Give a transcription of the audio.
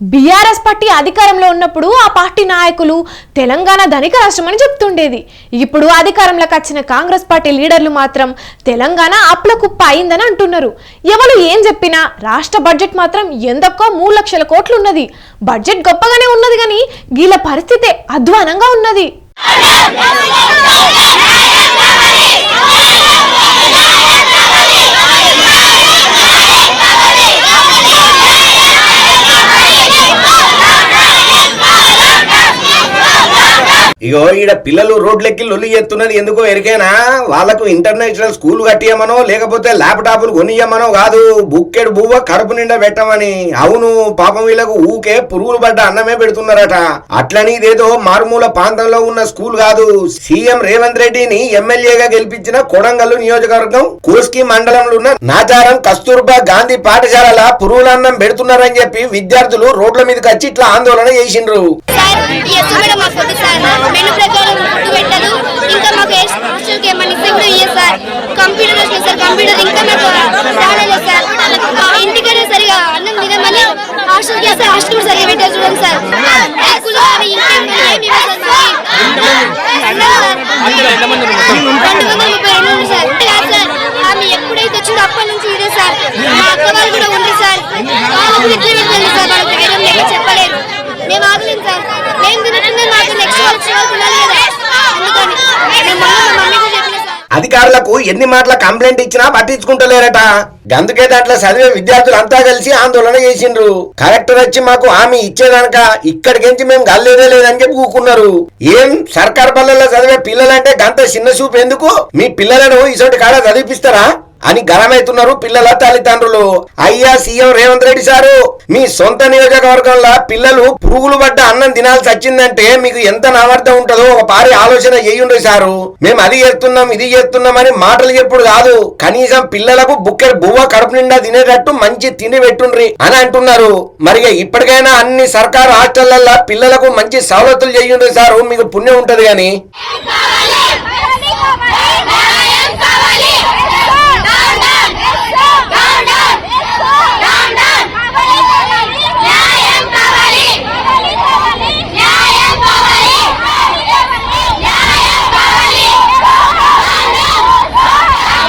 BRS party అధికారంలో ఉన్నప్పుడు ఆ పార్టీ నాయకులు తెలంగాణ ధనిక రాష్ట్రం అని చెప్తుండేది. ఇప్పుడు అధికారంలోకి వచ్చిన కాంగ్రెస్ పార్టీ లీడర్లు మాత్రం తెలంగాణ అప్ల కుప్ప అయిందని అంటున్నారు. ఎవరు ఏం చెప్పినా రాష్ట్ర బడ్జెట్ మాత్రం ఎందుకో మూడు లక్షల కోట్లు ఉన్నది. బడ్జెట్ గొప్పగానే ఉన్నది కానీ గీల పరిస్థితే అధ్వానంగా ఉన్నది. ఇగో ఈడ పిల్లలు రోడ్లెక్కి లొల్లి చేస్తున్నది ఎందుకో ఎరికేనా? వాళ్ళకు ఇంటర్నేషనల్ స్కూల్ కట్టియమనో లేకపోతే ల్యాప్టాప్లు కొనియమనో కాదు. బుక్కెడు బువ్వ కడుపు నిండా పెట్టమని. అవును పాపం వీళ్ళకు ఊకే పురుగులు పడ్డ అన్నమే పెడుతున్నారట. అట్లని ఇదేదో మారుమూల ప్రాంతంలో ఉన్న స్కూల్ కాదు. సీఎం రేవంత్ రెడ్డిని ఎమ్మెల్యేగా గెలిపించిన కొడంగల్లు నియోజకవర్గం కోస్కి మండలంలో ఉన్న నాచారం కస్తూర్బా గాంధీ పాఠశాలల పురుగులన్నం పెడుతున్నారని చెప్పి విద్యార్థులు రోడ్ల మీదకి వచ్చి ఇట్లా ఆందోళన చేసిండ్రు. సార్ ఈ ఎస్ మేడం మాకు వద్దు సార్. మెను ప్రకారం ఫుడ్ పెట్టదు ఇంకా మాకు హాస్టల్కి ఏమైనా ఇస్తే కూడా ఇయ్యదు సార్? కంప్యూటర్ వచ్చింది సార్ కంప్యూటర్ ఇంకా మాకు రాలేదు సార్. ఇంటికైనా సరిగా అన్నం తినమని హాస్టల్కి వేస్తే హాస్టల్ కూడా సరిగా పెట్టారు చూడండి సార్. రెండు వందల ముప్పై రెండు ఉంది సార్. సార్ ఆమె ఎప్పుడైతే వచ్చిందో అప్పటి నుంచి ఇదే సార్. మా అక్క వాళ్ళు కూడా ఉంది సార్. వాళ్ళు కూడా ఇట్లే వెళ్ళింది సార్. వాళ్ళకి ధైర్యం లేక చెప్పలేదు మేము ఆగలేము సార్. అధికారులకు ఎన్ని మాటల కంప్లైంట్ ఇచ్చినా పట్టించుకుంటలేరట. గందుకే దాంట్లో చదివే విద్యార్థులు అంతా కలిసి ఆందోళన చేసిండ్రు. కలెక్టర్ వచ్చి మాకు హామీ ఇచ్చేదనక ఇక్కడికించి మేము గల్లేదే లేదని చెప్పి కూకున్నారు ఏం సర్కార్ పల్లెల్లో చదివే పిల్లలంటే గంత చిన్న చూపు ఎందుకు? మీ పిల్లలను ఇసోటి కాడ చదివిపిస్తారా? అని ఘనమైతున్నారు పిల్లల తల్లిదండ్రులు. అయ్యా సీఎం రేవంత్ రెడ్డి సారు మీ సొంత నియోజకవర్గంలో పిల్లలు పురుగులు పడ్డ అన్నం తినాల్సి వచ్చిందంటే మీకు ఎంత నావార్థం ఉంటుందో ఒక పారి ఆలోచన చేయుండ్రు సారు. మేము అది చేస్తున్నాం ఇది చేస్తున్నాం అని మాటలు చెప్పుడు కాదు. కనీసం పిల్లలకు బుక్కెడు బువ్వ కడుపు నిండా తినేటట్టు మంచి తిండి పెట్టుండ్రి అని అంటున్నారు. మరి ఇప్పటికైనా అన్ని సర్కారు హాస్టళ్ళలో పిల్లలకు మంచి సవలతులు చేయుండ్రు సారు మీకు పుణ్యం ఉంటది కానీ.